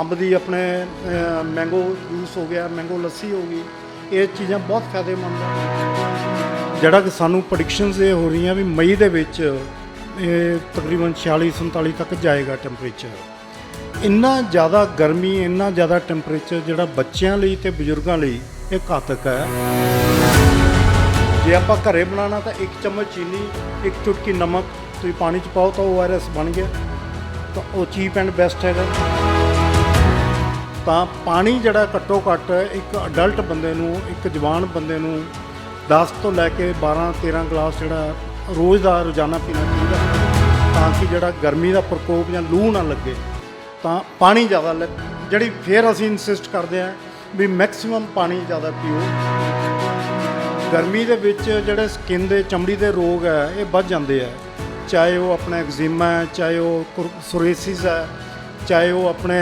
ਅੰਬ ਦੀ ਆਪਣੇ mango juice ਹੋ ਗਿਆ ਮੈਂਗੋ ਲੱਸੀ ਹੋ ਗਈ, ਇਹ ਚੀਜ਼ਾਂ ਬਹੁਤ ਫਾਇਦੇਮੰਦ ਆ। ਜਿਹੜਾ ਕਿ ਸਾਨੂੰ ਪ੍ਰੈਡਿਕਸ਼ਨਸ ਇਹ ਹੋ ਰਹੀਆਂ ਵੀ ਮਈ ਦੇ ਵਿੱਚ ਇਹ ਤਕਰੀਬਨ 46 47 ਤੱਕ ਜਾਏਗਾ ਟੈਂਪਰੇਚਰ ਇੰਨਾ ਜ਼ਿਆਦਾ ਗਰਮੀ, ਇੰਨਾ ਜ਼ਿਆਦਾ ਟੈਂਪਰੇਚਰ ਜਿਹੜਾ ਬੱਚਿਆਂ ਲਈ ਤੇ ਬਜ਼ੁਰਗਾਂ ਲਈ ਇਹ ਘਾਤਕ ਹੈ। ਜੇ ਆਪਾਂ ਘਰੇ ਬਣਾਉਣਾ ਤਾਂ ਇੱਕ ਚਮਚ ਚੀਨੀ, ਇੱਕ ਚੁਟਕੀ ਨਮਕ, ਤੁਸੀਂ ਪਾਣੀ ਚ ਪਾਓ ਤਾਂ ਉਹ ORS ਬਣ ਗਿਆ। ਤਾਂ ਉਹ ਚੀਪ ਐਂਡ ਬੈਸਟ ਹੈਗਾ। ਤਾਂ ਪਾਣੀ ਜਿਹੜਾ ਘੱਟੋ ਘੱਟ ਇੱਕ ਅਡਲਟ ਬੰਦੇ ਨੂੰ, ਇੱਕ ਜਵਾਨ ਬੰਦੇ ਨੂੰ 10 ਤੋਂ ਲੈ ਕੇ 12 13 ਗਲਾਸ ਜਿਹੜਾ ਰੋਜ਼ ਦਾ ਰੋਜ਼ਾਨਾ ਪੀਣਾ ਚਾਹੀਦਾ ਤਾਂ ਕਿ ਜਿਹੜਾ ਗਰਮੀ ਦਾ ਪ੍ਰਕੋਪ ਜਾਂ ਲੂ ਨਾ ਲੱਗੇ, ਤਾਂ ਪਾਣੀ ਜ਼ਿਆਦਾ ਲੈ, ਜਿਹੜੀ ਫਿਰ ਅਸੀਂ ਇਨਸਿਸਟ ਕਰਦੇ ਹਾਂ ਵੀ ਮੈਕਸਿਮਮ ਪਾਣੀ ਜ਼ਿਆਦਾ ਪੀਓ। ਗਰਮੀ ਦੇ ਵਿੱਚ ਜਿਹੜੇ ਸਕਿਨ ਦੇ, ਚਮੜੀ ਦੇ ਰੋਗ ਹੈ, ਇਹ ਵੱਧ ਜਾਂਦੇ ਆ। ਚਾਹੇ ਉਹ ਆਪਣਾ ਐਗਜ਼ੀਮਾ ਹੈ, ਚਾਹੇ ਉਹ ਸੋਰੀਸਿਸ ਹੈ, ਚਾਹੇ ਉਹ ਆਪਣੇ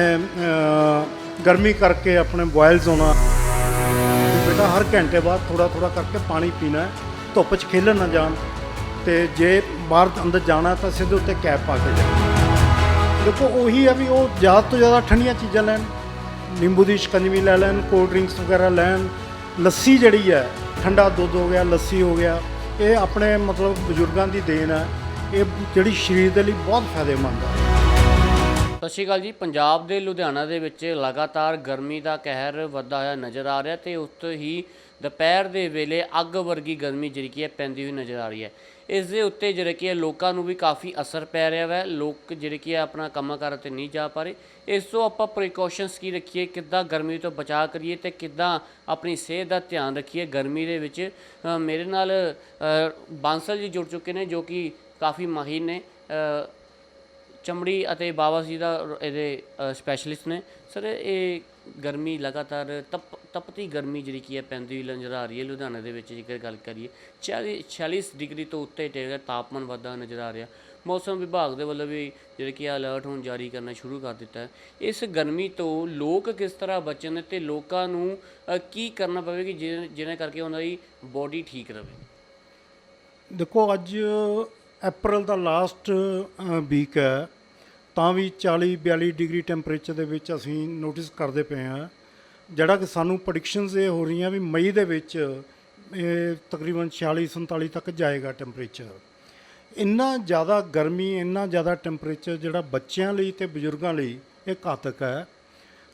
ਗਰਮੀ ਕਰਕੇ ਆਪਣੇ ਬੋਇਲਸ ਹੋਣਾ ਬੇਟਾ, ਹਰ ਘੰਟੇ ਬਾਅਦ ਥੋੜਾ ਥੋੜਾ ਕਰਕੇ ਪਾਣੀ ਪੀਣਾ ਹੈ। ਧੁੱਪ 'ਚ ਖੇਲਣ ਨਾ ਜਾਣ ਤੇ ਜੇ ਬਾਹਰ ਅੰਦਰ ਜਾਣਾ ਤਾਂ ਸਿੱਧੇ ਉੱਤੇ ਕੈਪ ਪਾ ਕੇ ਜਾਓ। ਦੇਖੋ, ਉਹੀ ਹੈ ਵੀ ਉਹ ਜ਼ਿਆਦਾ ਤੋਂ ਜ਼ਿਆਦਾ ਠੰਡੀਆਂ ਚੀਜ਼ਾਂ ਲੈਣ, ਨਿੰਬੂ ਦੀ ਸ਼ਿਕੰਜਵੀ ਲੈ ਲੈਣ ਕੋਲਡ ਡਰਿੰਕਸ ਵਗੈਰਾ ਲੈਣ, ਲੱਸੀ ਜਿਹੜੀ ਹੈ, ਠੰਡਾ ਦੁੱਧ ਹੋ ਗਿਆ, ਲੱਸੀ ਹੋ ਗਿਆ, ਇਹ ਆਪਣੇ ਮਤਲਬ ਬਜ਼ੁਰਗਾਂ ਦੀ ਦੇਣ ਹੈ। ਇਹ ਜਿਹੜੀ ਸਰੀਰ ਦੇ ਲਈ ਬਹੁਤ ਫਾਇਦੇਮੰਦ ਹੈ। ਸਤਿ ਸ਼੍ਰੀ ਅਕਾਲ ਜੀ। ਪੰਜਾਬ ਦੇ ਲੁਧਿਆਣਾ ਦੇ ਵਿੱਚ ਲਗਾਤਾਰ ਗਰਮੀ ਦਾ ਕਹਿਰ ਵੱਧਦਾ ਹੋਇਆ ਨਜ਼ਰ ਆ ਰਿਹਾ ਤੇ ਉਸ ਹੀ ਦੁਪਹਿਰ ਦੇ ਵੇਲੇ ਅੱਗ ਵਰਗੀ ਗਰਮੀ ਜਿਹੜੀ ਕਿ ਹੈ ਪੈਂਦੀ ਹੋਈ ਨਜ਼ਰ ਆ ਰਹੀ ਹੈ। ਇਸ ਦੇ ਉੱਤੇ ਜਿਹੜੇ ਕਿ ਹੈ ਲੋਕਾਂ ਨੂੰ ਵੀ ਕਾਫੀ ਅਸਰ ਪੈ ਰਿਹਾ ਹੈ ਲੋਕ ਜਿਹੜੇ ਕਿ ਹੈ ਆਪਣਾ ਕੰਮਾਂ ਕਾਰਾਂ ਤੇ ਨਹੀਂ ਜਾ ਪਾ ਰਹੇ। ਇਸ ਤੋਂ ਆਪਾਂ ਪ੍ਰੀਕਾਸ਼ਨਸ ਕੀ ਰੱਖੀਏ, ਕਿੱਦਾਂ ਗਰਮੀ ਤੋਂ ਬਚਾਅ ਕਰੀਏ ਤੇ ਕਿੱਦਾਂ ਆਪਣੀ ਸਿਹਤ ਦਾ ਧਿਆਨ ਰੱਖੀਏ ਗਰਮੀ ਦੇ ਵਿੱਚ। ਮੇਰੇ ਨਾਲ ਬਾਂਸਲ ਜੀ ਜੁੜ ਚੁੱਕੇ ਨੇ ਜੋ ਕਿ ਕਾਫੀ ਮਾਹਿਰ ਨੇ। ਚਮੜੀ ਅਤੇ ਬਾਬਾ ਜੀ ਦਾ ਇਹਦੇ ਸਪੈਸ਼ਲਿਸਟ ਨੇ। ਸਰ, ਇਹ ਗਰਮੀ ਲਗਾਤਾਰ ਤਪ, ਤਪਤੀ ਗਰਮੀ ਜਿਹੜੀ ਕੀ ਹੈ, ਪੈਂਦੀ ਹੋਈ ਨਜ਼ਰ ਆ ਰਹੀ ਹੈ ਲੁਧਿਆਣਾ ਦੇ ਵਿੱਚ, ਜੇਕਰ ਗੱਲ ਕਰੀਏ। 40 46 ਡਿਗਰੀ ਤੋਂ ਉੱਤੇ ਜਿਹੜਾ ਤਾਪਮਾਨ ਵਧਦਾ ਨਜ਼ਰ ਆ ਰਿਹਾ। ਮੌਸਮ ਵਿਭਾਗ ਦੇ ਵੱਲੋਂ ਵੀ ਜਿਹੜੇ ਕਿ ਅਲਰਟ ਹੁਣ ਜਾਰੀ ਕਰਨਾ ਸ਼ੁਰੂ ਕਰ ਦਿੱਤਾ ਹੈ। ਇਸ ਗਰਮੀ ਤੋਂ ਲੋਕ ਕਿਸ ਤਰ੍ਹਾਂ ਬਚਣ ਤੇ ਲੋਕਾਂ ਨੂੰ ਕੀ ਕਰਨਾ ਪਵੇਗੀ ਜਿਹਦੇ ਜਿਹਨਾਂ ਕਰਕੇ ਉਹਨਾਂ ਦੀ ਬੋਡੀ ਠੀਕ ਰਹੇ ਦੇਖੋ, ਅੱਜ ਅਪ੍ਰੈਲ ਦਾ ਲਾਸਟ ਵੀਕ ਹੈ, ਤਾਂ ਵੀ 40 42 ਡਿਗਰੀ ਟੈਂਪਰੇਚਰ ਦੇ ਵਿੱਚ ਅਸੀਂ ਨੋਟਿਸ ਕਰਦੇ ਪਏ ਹਾਂ। ਜਿਹੜਾ ਕਿ ਸਾਨੂੰ ਪ੍ਰੈਡਿਕਸ਼ਨਸ ਇਹ ਹੋ ਰਹੀਆਂ ਵੀ ਮਈ ਦੇ ਵਿੱਚ ਇਹ ਤਕਰੀਬਨ 46 47 ਤੱਕ ਜਾਏਗਾ ਟੈਂਪਰੇਚਰ ਇੰਨਾ ਜ਼ਿਆਦਾ ਗਰਮੀ, ਇੰਨਾ ਜ਼ਿਆਦਾ ਟੈਂਪਰੇਚਰ ਜਿਹੜਾ ਬੱਚਿਆਂ ਲਈ ਤੇ ਬਜ਼ੁਰਗਾਂ ਲਈ ਇਹ ਘਾਤਕ ਹੈ।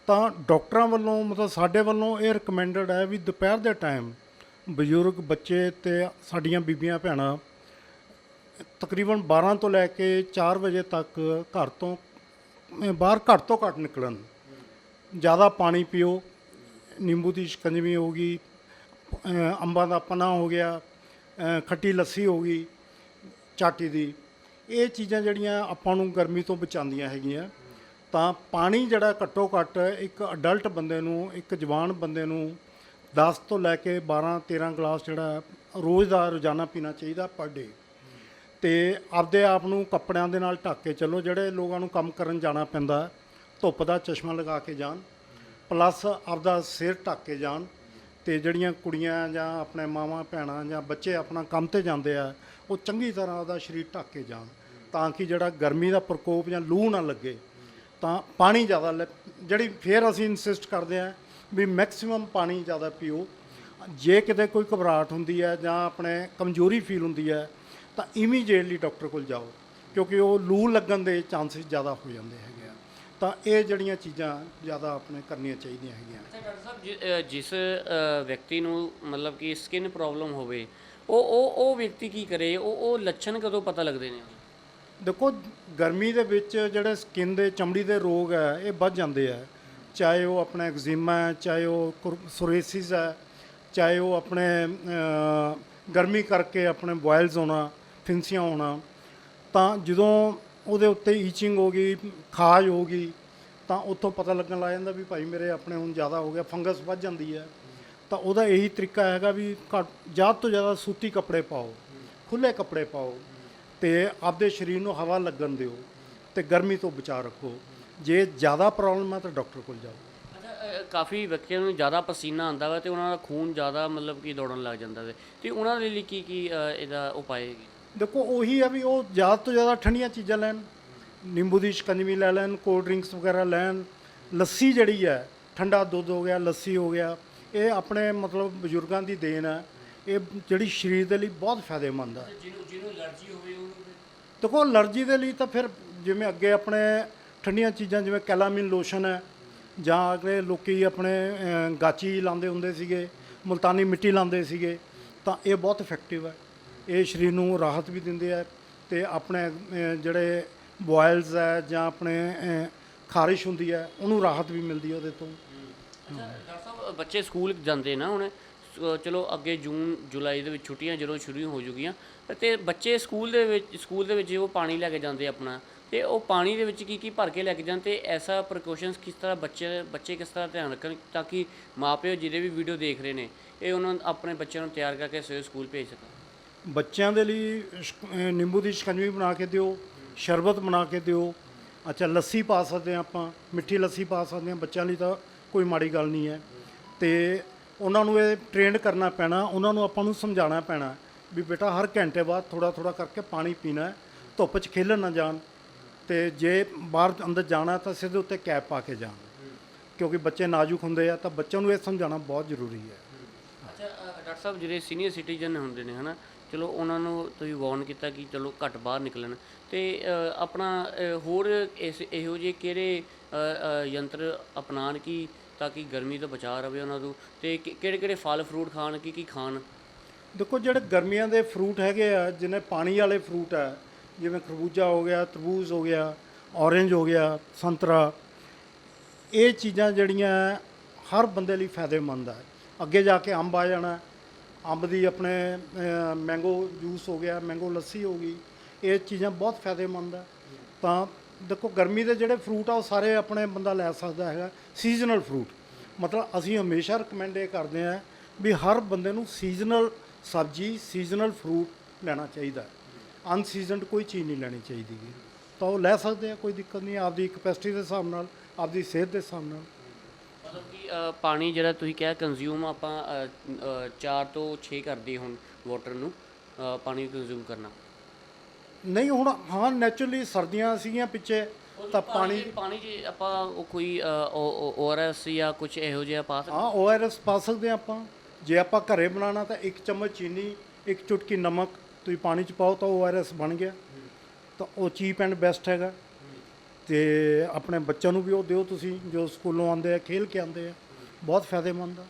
ਤਾਂ ਡਾਕਟਰਾਂ ਵੱਲੋਂ, ਮਤਲਬ ਸਾਡੇ ਵੱਲੋਂ ਇਹ ਰეკਮੈਂਡਡ ਹੈ ਵੀ ਦੁਪਹਿਰ ਦੇ ਟਾਈਮ ਬਜ਼ੁਰਗ ਬੱਚੇ ਤੇ ਸਾਡੀਆਂ ਬੀਬੀਆਂ, ਭੈਣਾਂ ਤਕਰੀਬਨ 12 ਤੋਂ ਲੈ ਕੇ 4 ਵਜੇ ਤੱਕ ਘਰ ਤੋਂ ਬਾਹਰ ਘੱਟ ਤੋਂ ਘੱਟ ਨਿਕਲਣ। ਜ਼ਿਆਦਾ ਪਾਣੀ ਪੀਓ, ਨਿੰਬੂ ਦੀ ਸ਼ਿਕੰਜਵੀ ਹੋ ਗਈ ਅੰਬਾਂ ਦਾ ਪਨਾ ਹੋ ਗਿਆ ਖੱਟੀ ਲੱਸੀ ਹੋ ਗਈ, ਚਾਟੀ ਦੀ। ਇਹ ਚੀਜ਼ਾਂ ਜਿਹੜੀਆਂ ਆਪਾਂ ਨੂੰ ਗਰਮੀ ਤੋਂ ਬਚਾਉਂਦੀਆਂ ਹੈਗੀਆਂ। ਤਾਂ ਪਾਣੀ ਜਿਹੜਾ ਘੱਟੋ ਘੱਟ ਇੱਕ ਅਡਲਟ ਬੰਦੇ ਨੂੰ, ਇੱਕ ਜਵਾਨ ਬੰਦੇ ਨੂੰ 10 ਤੋਂ ਲੈ ਕੇ 12 13 ਗਲਾਸ ਜਿਹੜਾ ਰੋਜ਼ ਦਾ ਰੋਜ਼ਾਨਾ ਪੀਣਾ ਚਾਹੀਦਾ ਪਰ ਡੇ। ਤੇ ਆਪਦੇ ਆਪ ਨੂੰ ਕੱਪੜਿਆਂ ਦੇ ਨਾਲ ਢੱਕ ਕੇ ਚੱਲੋ, ਜਿਹੜੇ ਲੋਕਾਂ ਨੂੰ ਕੰਮ ਕਰਨ ਜਾਣਾ ਪੈਂਦਾ, ਧੁੱਪ ਦਾ ਚਸ਼ਮਾ ਲਗਾ ਕੇ ਜਾਣ ਪਲੱਸ ਆਪਦਾ ਸਿਰ ਢੱਕ ਕੇ ਜਾਣ, ਤੇ ਜਿਹੜੀਆਂ ਕੁੜੀਆਂ ਜਾਂ ਆਪਣੇ ਮਾਵਾਂ, ਭੈਣਾਂ ਜਾਂ ਬੱਚੇ ਆਪਣਾ ਕੰਮ ਤੇ ਜਾਂਦੇ ਆ, ਉਹ ਚੰਗੀ ਤਰ੍ਹਾਂ ਉਹਦਾ ਸਰੀਰ ਢੱਕ ਕੇ ਜਾਣ, ਤਾਂ ਕਿ ਜਿਹੜਾ ਗਰਮੀ ਦਾ ਪ੍ਰਕੋਪ ਜਾਂ ਲੂ ਨਾ ਲੱਗੇ, ਤਾਂ ਪਾਣੀ ਜ਼ਿਆਦਾ ਲੈ, ਜਿਹੜੀ ਫਿਰ ਅਸੀਂ ਇਨਸਿਸਟ ਕਰਦੇ ਆ ਵੀ ਮੈਕਸਿਮਮ ਪਾਣੀ ਜ਼ਿਆਦਾ ਪੀਓ। ਜੇ ਕਿਤੇ ਕੋਈ ਘਬਰਾਹਟ ਹੁੰਦੀ ਹੈ ਜਾਂ ਆਪਣੇ ਕਮਜ਼ੋਰੀ ਫੀਲ ਹੁੰਦੀ ਹੈ ਤਾਂ ਇਮੀਡੀਏਟਲੀ ਡਾਕਟਰ ਕੋਲ ਜਾਓ ਕਿਉਂਕਿ ਉਹ ਲੂ ਲੱਗਣ ਦੇ ਚਾਂਸਸ ਜ਼ਿਆਦਾ ਹੋ ਜਾਂਦੇ ਹੈਗੇ ਆ। ਤਾਂ ਇਹ ਜਿਹੜੀਆਂ ਚੀਜ਼ਾਂ ਜ਼ਿਆਦਾ ਆਪਣੇ ਕਰਨੀਆਂ ਚਾਹੀਦੀਆਂ ਹੈਗੀਆਂ ਅੱਛਾ ਡਾਕਟਰ ਸਾਹਿਬ ਜਿਸ ਵਿਅਕਤੀ ਨੂੰ ਮਤਲਬ ਕਿ ਸਕਿਨ ਪ੍ਰੋਬਲਮ ਹੋਵੇ ਉਹ ਉਹ ਉਹ ਵਿਅਕਤੀ ਕੀ ਕਰੇ? ਉਹ ਉਹ ਲੱਛਣ ਕਦੋਂ ਪਤਾ ਲੱਗਦੇ ਨੇ? ਦੇਖੋ ਗਰਮੀ ਦੇ ਵਿੱਚ ਜਿਹੜੇ ਸਕਿਨ ਦੇ ਚਮੜੀ ਦੇ ਰੋਗ ਹੈ ਇਹ ਵੱਧ ਜਾਂਦੇ ਆ। ਚਾਹੇ ਉਹ ਆਪਣਾ ਐਗਜ਼ੀਮਾ ਹੈ ਚਾਹੇ ਉਹ ਸੋਰੀਸਿਸ ਹੈ ਚਾਹੇ ਉਹ ਆਪਣੇ ਗਰਮੀ ਕਰਕੇ ਆਪਣੇ ਬੋਇਲਸ ਹੋਣਾ ਫਿੰਸੀਆਂ ਹੋਣਾ ਤਾਂ ਜਦੋਂ ਉਹਦੇ ਉੱਤੇ ਈਚਿੰਗ ਹੋ ਗਈ, ਖਾਜ ਹੋ ਗਈ, ਤਾਂ ਉੱਥੋਂ ਪਤਾ ਲੱਗਣ ਲੱਗ ਜਾਂਦਾ ਵੀ ਭਾਈ ਮੇਰੇ ਆਪਣੇ ਹੁਣ ਜ਼ਿਆਦਾ ਹੋ ਗਿਆ, ਫੰਗਸ ਵੱਧ ਜਾਂਦੀ ਹੈ। ਤਾਂ ਉਹਦਾ ਇਹੀ ਤਰੀਕਾ ਹੈਗਾ ਵੀ ਘੱਟ, ਜ਼ਿਆਦਾ ਤੋਂ ਜ਼ਿਆਦਾ ਸੂਤੀ ਕੱਪੜੇ ਪਾਓ ਖੁੱਲੇ ਕੱਪੜੇ ਪਾਓ ਤੇ ਆਪਦੇ ਸਰੀਰ ਨੂੰ ਹਵਾ ਲੱਗਣ ਦਿਓ ਤੇ ਗਰਮੀ ਤੋਂ ਬਚਾ ਰੱਖੋ। ਜੇ ਜ਼ਿਆਦਾ ਪ੍ਰੋਬਲਮ ਹੈ ਤਾਂ ਡਾਕਟਰ ਕੋਲ ਜਾਓ। ਕਾਫੀ ਵਿਅਕਤੀਆਂ ਨੂੰ ਜ਼ਿਆਦਾ ਪਸੀਨਾ ਆਉਂਦਾ ਵਾ ਤੇ ਉਹਨਾਂ ਦਾ ਖੂਨ ਜ਼ਿਆਦਾ ਮਤਲਬ ਕਿ ਦੌੜਨ ਲੱਗ ਜਾਂਦਾ ਵੇ। ਤੇ ਉਹਨਾਂ ਦੇ ਲਈ ਕੀ ਕੀ ਇਹਦਾ ਉਪਾਅ ਹੈਗੇ? ਦੇਖੋ ਉਹੀ ਆ ਵੀ ਉਹ ਜ਼ਿਆਦਾ ਤੋਂ ਜ਼ਿਆਦਾ ਠੰਡੀਆਂ ਚੀਜ਼ਾਂ ਲੈਣ ਨਿੰਬੂ ਦੀ ਸ਼ਿਕੰਜਵੀ ਲੈ ਲੈਣ ਕੋਲਡ ਡਰਿੰਕਸ ਵਗੈਰਾ ਲੈਣ ਲੱਸੀ ਜਿਹੜੀ ਹੈ ਠੰਡਾ ਦੁੱਧ ਹੋ ਗਿਆ ਲੱਸੀ ਹੋ ਗਿਆ ਇਹ ਆਪਣੇ ਮਤਲਬ ਬਜ਼ੁਰਗਾਂ ਦੀ ਦੇਣ ਹੈ ਇਹ ਜਿਹੜੀ ਸਰੀਰ ਦੇ ਲਈ ਬਹੁਤ ਫਾਇਦੇਮੰਦ ਹੈ ਜਿਹਨੂੰ ਜਿਹਨੂੰ ਅਲਰਜੀ ਹੋਵੇ ਉਹਨੂੰ ਦੇਖੋ ਅਲਰਜੀ ਦੇ ਲਈ ਤਾਂ ਫਿਰ ਜਿਵੇਂ ਅੱਗੇ ਆਪਣੇ ਠੰਡੀਆਂ ਚੀਜ਼ਾਂ ਜਿਵੇਂ ਕੈਲਾਮਿਨ ਲੋਸ਼ਨ ਹੈ ਜਾਂ ਅਗਲੇ ਲੋਕੀ ਆਪਣੇ ਗਾਚੀ ਲਾਉਂਦੇ ਹੁੰਦੇ ਸੀਗੇ ਮੁਲਤਾਨੀ ਮਿੱਟੀ ਲਾਉਂਦੇ ਸੀਗੇ ਤਾਂ ਇਹ ਬਹੁਤ ਇਫੈਕਟਿਵ ਹੈ ਇਹ ਸਰੀਰ ਨੂੰ ਰਾਹਤ ਵੀ ਦਿੰਦੇ ਆ ਤੇ ਆਪਣੇ ਜਿਹੜੇ ਬੋਇਲਸ ਹੈ ਜਾਂ ਆਪਣੇ ਖਾਰਿਸ਼ ਹੁੰਦੀ ਹੈ ਉਹਨੂੰ ਰਾਹਤ ਵੀ ਮਿਲਦੀ ਹੈ ਉਹਦੇ ਤੋਂ। ਡਾਕਟਰ ਸਾਹਿਬ ਬੱਚੇ ਸਕੂਲ ਜਾਂਦੇ ਨਾ ਹੁਣ ਚਲੋ ਅੱਗੇ ਜੂਨ, ਜੁਲਾਈ ਦੇ ਵਿੱਚ ਛੁੱਟੀਆਂ ਜਦੋਂ ਸ਼ੁਰੂ ਹੋ ਜੂਗੀਆਂ, ਤੇ ਬੱਚੇ ਸਕੂਲ ਦੇ ਵਿੱਚ, ਸਕੂਲ ਦੇ ਵਿੱਚ ਉਹ ਪਾਣੀ ਲੈ ਕੇ ਜਾਂਦੇ ਆਪਣਾ, ਤੇ ਉਹ ਪਾਣੀ ਦੇ ਵਿੱਚ ਕੀ ਕੀ ਭਰ ਕੇ ਲੈ ਕੇ ਜਾਂਦੇ ਤੇ ਐਸਾ ਪ੍ਰੀਕਾਸ਼ਨਸ ਕਿਸ ਤਰ੍ਹਾਂ ਬੱਚੇ ਬੱਚੇ ਕਿਸ ਤਰ੍ਹਾਂ ਧਿਆਨ ਰੱਖਣ ਤਾਂ ਕਿ ਮਾਪਿਓ ਜਿਹਦੇ ਵੀ ਵੀਡੀਓ ਦੇਖ ਰਹੇ ਨੇ, ਇਹ ਉਹਨਾਂ ਆਪਣੇ ਬੱਚਿਆਂ ਨੂੰ ਤਿਆਰ ਕਰਕੇ ਸਵੇਰੇ ਸਕੂਲ ਭੇਜ ਸਕਣ? ਬੱਚਿਆਂ ਦੇ ਲਈ ਸ਼ਕ- ਅਹ ਨਿੰਬੂ ਦੀ ਸ਼ਿਕੰਜਵੀ ਬਣਾ ਕੇ ਦਿਓ ਸ਼ਰਬਤ ਬਣਾ ਕੇ ਦਿਓ। ਅੱਛਾ ਲੱਸੀ ਪਾ ਸਕਦੇ ਹਾਂ ਆਪਾਂ ਮਿੱਠੀ ਲੱਸੀ ਪਾ ਸਕਦੇ ਹਾਂ ਬੱਚਿਆਂ ਲਈ ਤਾਂ ਕੋਈ ਮਾੜੀ ਗੱਲ ਨਹੀਂ ਹੈ। ਤੇ ਉਹਨਾਂ ਨੂੰ ਇਹ ਟ੍ਰੇਨਡ ਕਰਨਾ ਪੈਣਾ ਉਹਨਾਂ ਨੂੰ ਆਪਾਂ ਨੂੰ ਸਮਝਾਉਣਾ ਪੈਣਾ ਵੀ ਬੇਟਾ ਹਰ ਘੰਟੇ ਬਾਅਦ ਥੋੜਾ ਥੋੜਾ ਕਰਕੇ ਪਾਣੀ ਪੀਣਾ ਹੈ ਧੁੱਪ 'ਚ ਖੇਲਣ ਨਾ ਜਾਣ। ਤੇ ਜੇ ਬਾਹਰ ਅੰਦਰ ਜਾਣਾ ਤਾਂ ਸਿੱਧੇ ਉੱਤੇ ਕੈਪ ਪਾ ਕੇ ਜਾਣ। ਕਿਉਂਕਿ ਬੱਚੇ ਨਾਜ਼ੁਕ ਹੁੰਦੇ ਆ ਤਾਂ ਬੱਚਿਆਂ ਨੂੰ ਇਹ ਸਮਝਾਉਣਾ ਬਹੁਤ ਜ਼ਰੂਰੀ ਹੈ। ਅੱਛਾ ਅ, ਡਾਕਟਰ ਸਾਹਿਬ ਜਿਹੜੇ ਸੀਨੀਅਰ ਸਿਟੀਜ਼ਨ ਹੁੰਦੇ ਨੇ ਹਨਾ ਚਲੋ ਉਹਨਾਂ ਨੂੰ ਤੁਸੀਂ ਵਾਰਨ ਕੀਤਾ ਕਿ ਚਲੋ ਘੱਟ ਬਾਹਰ ਨਿਕਲਣ। ਤੇ ਆਪਣਾ ਹੋਰ ਇਸ, ਇਹੋ ਜਿਹੇ ਕਿਹੜੇ ਯੰਤਰ ਅਪਣਾਉਣ ਕਿ ਤਾਂ ਕਿ ਗਰਮੀ ਤੋਂ ਬਚਾਅ ਰਵੇ ਉਹਨਾਂ ਨੂੰ? ਤੇ ਕਿਹੜੇ ਕਿਹੜੇ ਫਲ ਫਰੂਟ ਖਾਣ, ਕੀ ਕੀ ਖਾਣ? ਦੇਖੋ, ਜਿਹੜੇ ਗਰਮੀਆਂ ਦੇ ਫਰੂਟ ਹੈਗੇ ਆ, ਜਿਵੇਂ ਪਾਣੀ ਵਾਲੇ ਫਰੂਟ ਆ, ਜਿਵੇਂ ਖਰਬੂਜਾ ਹੋ ਗਿਆ, ਤਰਬੂਜ਼ ਹੋ ਗਿਆ ਔਰੇਂਜ ਹੋ ਗਿਆ, ਸੰਤਰਾ, ਇਹ ਚੀਜ਼ਾਂ ਜਿਹੜੀਆਂ ਹਰ ਬੰਦੇ ਲਈ ਫਾਇਦੇਮੰਦ ਆ। ਅੱਗੇ ਜਾ ਕੇ ਅੰਬ ਆ ਜਾਣਾ ਅੰਬ ਦੀ ਆਪਣੇ ਮੈਂਗੋ ਜੂਸ ਹੋ ਗਿਆ ਮੈਂਗੋ ਲੱਸੀ ਹੋ ਗਈ, ਇਹ ਚੀਜ਼ਾਂ ਬਹੁਤ ਫਾਇਦੇਮੰਦ ਆ। ਤਾਂ ਦੇਖੋ, ਗਰਮੀ ਦੇ ਜਿਹੜੇ ਫਰੂਟ ਆ, ਉਹ ਸਾਰੇ ਆਪਣੇ ਬੰਦਾ ਲੈ ਸਕਦਾ ਹੈਗਾ ਸੀਜ਼ਨਲ ਫਰੂਟ ਮਤਲਬ ਅਸੀਂ ਹਮੇਸ਼ਾ ਰეკਮੈਂਡ ਇਹ ਕਰਦੇ ਆ ਵੀ ਹਰ ਬੰਦੇ ਨੂੰ ਸੀਜ਼ਨਲ ਸਬਜ਼ੀ ਸੀਜ਼ਨਲ ਫਰੂਟ ਲੈਣਾ ਚਾਹੀਦਾ। ਅਨਸੀਜ਼ਨਡ ਕੋਈ ਚੀਜ਼ ਨਹੀਂ ਲੈਣੀ ਚਾਹੀਦੀ। ਤਾਂ ਉਹ ਲੈ ਸਕਦੇ ਆ, ਕੋਈ ਦਿੱਕਤ ਨਹੀਂ, ਆਪਦੀ ਕਪੈਸਿਟੀ ਦੇ ਹਿਸਾਬ ਨਾਲ, ਆਪਦੀ ਸਿਹਤ ਦੇ ਹਿਸਾਬ ਨਾਲ। ਮਤਲਬ ਕਿ ਅ, ਪਾਣੀ ਜਿਹੜਾ ਤੁਸੀਂ ਕਿਹਾ ਕੰਜ਼ਿਊਮ ਆਪਾਂ 4 ਤੋਂ 6 ਕਰਦੇ ਹੁਣ ਵਾਟਰ ਨੂੰ ਅ, ਪਾਣੀ ਕੰਜ਼ਿਊਮ ਕਰਨਾ। ਨਹੀਂ ਹੁਣ ਹਾਂ ਨੈਚੁਰਲੀ ਸਰਦੀਆਂ ਸੀਗੀਆਂ ਪਿੱਛੇ ਤਾਂ ਪਾਣੀ ਪਾਣੀ 'ਚ ਆਪਾਂ ਉਹ ਕੋਈ ਓਆਰਐਸ ਜਾਂ ਕੁਝ ਇਹੋ ਜਿਹਾ ਪਾ ਸਕਦੇ ਹਾਂ ਓਆਰਐਸ ਪਾ ਸਕਦੇ ਹਾਂ ਆਪਾਂ। ਜੇ ਆਪਾਂ ਘਰੇ ਬਣਾਉਣਾ ਤਾਂ ਇੱਕ ਚਮਚ ਚੀਨੀ ਇੱਕ ਚੁਟਕੀ ਨਮਕ ਤੁਸੀਂ ਪਾਣੀ ਚ ਪਾਓ ਤਾਂ ਓਆਰਐਸ ਬਣ ਗਿਆ। ਤਾਂ ਉਹ ਚੀਪ ਐਂਡ ਬੈਸਟ ਹੈਗਾ। ਤੇ ਆਪਣੇ ਬੱਚਿਆਂ ਨੂੰ ਵੀ ਉਹ ਦਿਓ ਤੁਸੀਂ, ਜੋ ਸਕੂਲੋਂ ਆਉਂਦੇ ਆ, ਖੇਲ ਕੇ ਆਉਂਦੇ ਆ। ਬਹੁਤ ਫਾਇਦੇਮੰਦ ਆ।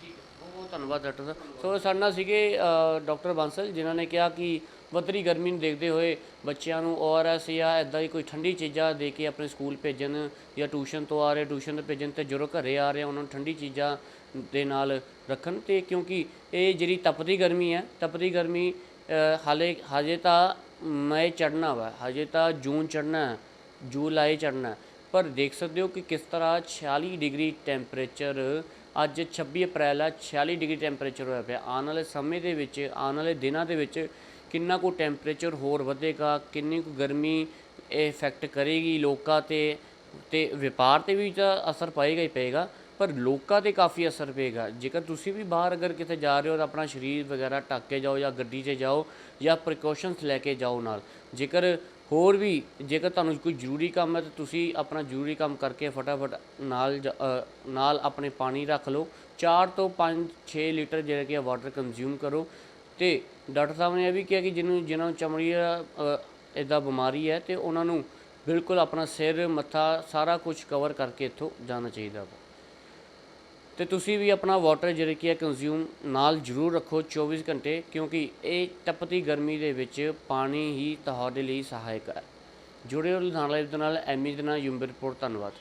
ਠੀਕ ਹੈ। ਬਹੁਤ ਬਹੁਤ ਧੰਨਵਾਦ, ਡਾਕਟਰ ਸਾਹਿਬ। ਸੋ ਸਾਡੇ ਨਾਲ ਸੀਗੇ ਡਾਕਟਰ ਬਾਂਸਲ, ਜਿਨ੍ਹਾਂ ਨੇ ਕਿਹਾ ਕਿ ਵੱਧਦੀ ਗਰਮੀ ਨੂੰ ਦੇਖਦੇ ਹੋਏ ਬੱਚਿਆਂ ਨੂੰ ਓਆਰਐਸ ਜਾਂ ਇਦਾਂ ਦੀ ਕੋਈ ਠੰਡੀ ਚੀਜ਼ਾਂ ਦੇ ਕੇ ਆਪਣੇ ਸਕੂਲ ਭੇਜਣ ਜਾਂ ਟਿਊਸ਼ਨ ਤੋਂ ਆ ਰਹੇ, ਟਿਊਸ਼ਨ ਤੋਂ ਭੇਜਣ ਤੇ ਜਦੋਂ ਘਰੇ ਆ ਰਹੇ, ਉਹਨਾਂ ਨੂੰ ਠੰਡੀ ਚੀਜ਼ਾਂ ਦੇ ਨਾਲ ਰੱਖਣ ਤੇ ਕਿਉਂਕਿ ਇਹ ਜਿਹੜੀ ਤਪਦੀ ਗਰਮੀ ਹੈ, ਤਪਦੀ ਗਰਮੀ ਹਾਲੇ ਹਜੇ ਤਾਂ ਮਈ ਚੜਨਾ ਵਾ ਹਜੇ ਤਾਂ ਜੂਨ ਚੜਨਾ ਹੈ। ਜੁਲਾਈ ਚੜਨਾ ਹੈ। ਪਰ ਦੇਖ ਸਕਦੇ ਹੋ ਕਿ ਕਿਸ ਤਰ੍ਹਾਂ 46 ਡਿਗਰੀ ਟੈਂਪਰੇਚਰ, ਅੱਜ 26 ਅਪ੍ਰੈਲ ਆ 46 ਡਿਗਰੀ ਟੈਂਪਰੇਚਰ ਹੋਇਆ ਪਿਆ। ਆਉਣ ਵਾਲੇ ਸਮੇਂ ਦੇ ਵਿੱਚ, ਆਉਣ ਵਾਲੇ ਦਿਨਾਂ ਦੇ ਵਿੱਚ ਕਿੰਨਾ ਕੁ ਟੈਂਪਰੇਚਰ ਹੋਰ ਵਧੇਗਾ, ਕਿੰਨੀ ਕੁ ਗਰਮੀ ਇਫੈਕਟ ਕਰੇਗੀ ਲੋਕਾਂ ਤੇ ਤੇ ਵਪਾਰ ਤੇ ਵੀ ਤਾਂ ਅਸਰ ਪਏਗਾ ਹੀ ਪਏਗਾ, ਪਰ ਲੋਕਾਂ ਤੇ ਕਾਫੀ ਅਸਰ ਪਏਗਾ। ਜੇਕਰ ਤੁਸੀਂ ਵੀ ਬਾਹਰ ਅਗਰ ਕਿਤੇ ਜਾ ਰਹੇ ਹੋ ਤਾਂ ਆਪਣਾ ਸਰੀਰ ਵਗੈਰਾ ਢੱਕ ਕੇ ਜਾਓ ਜਾਂ ਗੱਡੀ 'ਚ ਜਾਓ ਜਾਂ ਪ੍ਰੀਕਾਸ਼ਨਸ ਲੈ ਕੇ ਜਾਓ ਨਾਲ। ਜੇਕਰ ਹੋਰ ਵੀ ਜੇਕਰ ਤੁਹਾਨੂੰ ਕੋਈ ਜ਼ਰੂਰੀ ਕੰਮ ਹੈ ਤਾਂ ਤੁਸੀਂ ਆਪਣਾ ਜ਼ਰੂਰੀ ਕੰਮ ਕਰਕੇ ਫਟਾਫਟ ਨਾਲ ਨਾਲ ਆਪਣੇ ਪਾਣੀ ਰੱਖ ਲਓ। 4 ਤੋਂ 5 6 ਲੀਟਰ ਜਿਹੜਾ ਕਿ ਵਾਟਰ ਕੰਜ਼ਿਊਮ ਕਰੋ। ਤੇ ਡਾਕਟਰ ਸਾਹਿਬ ਨੇ ਇਹ ਵੀ ਕਿਹਾ ਕਿ ਜਿਹਨੂੰ ਜਿਹਨਾਂ ਨੂੰ ਚਮੜੀ ਦਾ ਇਦਾਂ ਬਿਮਾਰੀ ਹੈ ਤੇ ਉਹਨਾਂ ਨੂੰ ਬਿਲਕੁਲ ਆਪਣਾ ਸਿਰ, ਮੱਥਾ ਸਾਰਾ ਕੁਝ ਕਵਰ ਕਰਕੇ ਇੱਥੋਂ ਜਾਣਾ ਚਾਹੀਦਾ ਵਾ। ਤੇ ਤੁਸੀਂ ਵੀ ਆਪਣਾ ਵਾਟਰ ਜਿਹੜਾ ਕੀ ਹੈ ਕੰਜ਼ਿਊਮ ਨਾਲ ਜ਼ਰੂਰ ਰੱਖੋ 24 ਘੰਟੇ, ਕਿਉਂਕਿ ਇਹ ਤਪਤੀ ਗਰਮੀ ਦੇ ਵਿੱਚ ਪਾਣੀ ਹੀ ਤੁਹਾਡੇ ਲਈ ਸਹਾਇਕ ਹੈ। ਜੁੜੇ ਹੋ ਲੁਧਿਆਣਾ ਲਾਈਵ ਦੇ ਨਾਲ, ਐਮੀ ਦੇ ਨਾਲ ਯੂਮ ਰਿਪੋਰਟ, ਧੰਨਵਾਦ।